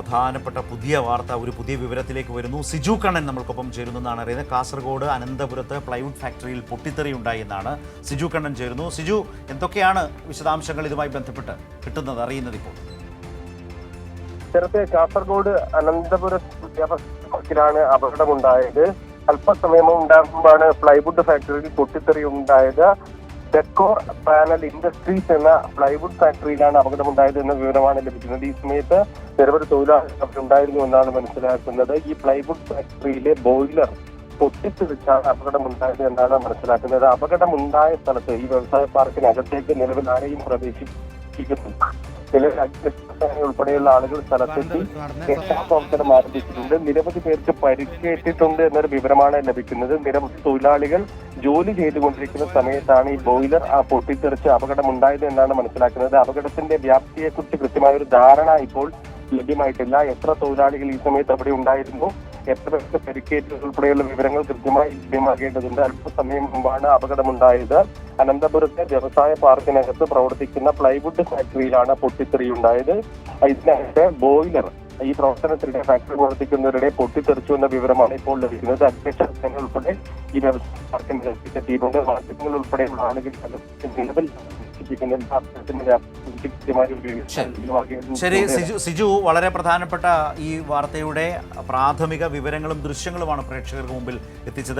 പ്രധാനപ്പെട്ട പുതിയ വാർത്ത ഒരു പുതിയ വിവരത്തിലേക്ക് വരുന്നു. സിജു കണ്ണൻ നമ്മൾക്കൊപ്പം ചേരുന്നു എന്നാണ് അറിയുന്നത്. കാസർഗോഡ് അനന്തപുരത്ത് പ്ലൈവുഡ് ഫാക്ടറിയിൽ പൊട്ടിത്തെറി ഉണ്ടായി എന്നാണ് സിജു കണ്ണൻ ചേരുന്നു. സിജു എന്തൊക്കെയാണ് വിശദാംശങ്ങൾ ഇതുമായി ബന്ധപ്പെട്ട് കിട്ടുന്നത് അറിയുന്നത് ഇപ്പോൾ? നേരത്തെ കാസർഗോഡ് അനന്തപുരം വിദ്യാഭ്യാസത്തിലാണ് അപകടമുണ്ടായത്. അല്പസമയം ഉണ്ടാകുമ്പോഴാണ് പ്ലൈവുഡ് ഫാക്ടറിയിൽ പൊട്ടിത്തെറി ഉണ്ടായത്. ഡെക്കോർ പാനൽ ഇൻഡസ്ട്രീസ് എന്ന പ്ലൈവുഡ് ഫാക്ടറിയിലാണ് അപകടമുണ്ടായത് എന്ന വിവരമാണ് ലഭിക്കുന്നത്. ഈ സമയത്ത് നിരവധി തൊഴിലാളികൾ ഉണ്ടായിരുന്നു എന്നാണ് മനസ്സിലാക്കുന്നത്. ഈ പ്ലൈവുഡ് ഫാക്ടറിയിലെ ബോയിലർ പൊട്ടിത്തെറിച്ചാണ് അപകടമുണ്ടായത് എന്നാണ് മനസ്സിലാക്കുന്നത്. അപകടമുണ്ടായ സ്ഥലത്ത് ഈ വ്യവസായ പാർക്കിനകത്തേക്ക് നിലവിൽ ആരെയും പ്രവേശിപ്പിക്കുന്നു നിലവിൽ അഗ്നിരക്ഷാസേന ഉൾപ്പെടെയുള്ള ആളുകൾ സ്ഥലത്തെത്തി രക്ഷാപ്രവർത്തനം ആരംഭിച്ചിട്ടുണ്ട്. നിരവധി പേർക്ക് പരിക്കേറ്റിട്ടുണ്ട് എന്നൊരു വിവരമാണ് ലഭിക്കുന്നത്. നിരവധി തൊഴിലാളികൾ ജോലി ചെയ്തുകൊണ്ടിരിക്കുന്ന സമയത്താണ് ഈ ബോയിലർ ആ പൊട്ടിത്തെറിച്ച് അപകടമുണ്ടായത് എന്നാണ് മനസ്സിലാക്കുന്നത്. അപകടത്തിന്റെ വ്യാപ്തിയെക്കുറിച്ച് കൃത്യമായ ഒരു ധാരണ ഇപ്പോൾ ലഭ്യമായിട്ടില്ല. എത്ര തൊഴിലാളികൾ ഈ സമയത്ത് അവിടെ ഉണ്ടായിരുന്നു? എത്ര പേർക്ക് പരിക്കേറ്റു ഉൾപ്പെടെയുള്ള വിവരങ്ങൾ കൃത്യമായി ലഭ്യമാകേണ്ടതുണ്ട്. അല്പസമയം മുമ്പാണ് അപകടമുണ്ടായത്. അനന്തപുരത്തെ വ്യവസായ പാർക്കിനകത്ത് പ്രവർത്തിക്കുന്ന പ്ലൈവുഡ് ഫാക്ടറിയിലാണ് പൊട്ടിത്തെറിയുണ്ടായത്. ഇതിനകത്ത് ബോയിലർ ഈ പ്രവർത്തനത്തിനിടെ ഫാക്ടറി പ്രവർത്തിക്കുന്നവരുടെ പൊട്ടിത്തെറിച്ചു എന്ന വിവരമാണ് ഇപ്പോൾ ലഭിക്കുന്നത്. അഗ്നിശാസന ഉൾപ്പെടെ ഈ വ്യവസായ പാർക്കിന്റെ എത്തിയിട്ടുണ്ട്. മാധ്യമങ്ങൾ ഉൾപ്പെടെയുള്ള ആളുകൾ നിലവിൽ ശരി. സിജു സിജു വളരെ പ്രധാനപ്പെട്ട ഈ വാർത്തയുടെ പ്രാഥമിക വിവരങ്ങളും ദൃശ്യങ്ങളുമാണ് പ്രേക്ഷകർക്ക് മുമ്പിൽ എത്തിച്ചത്.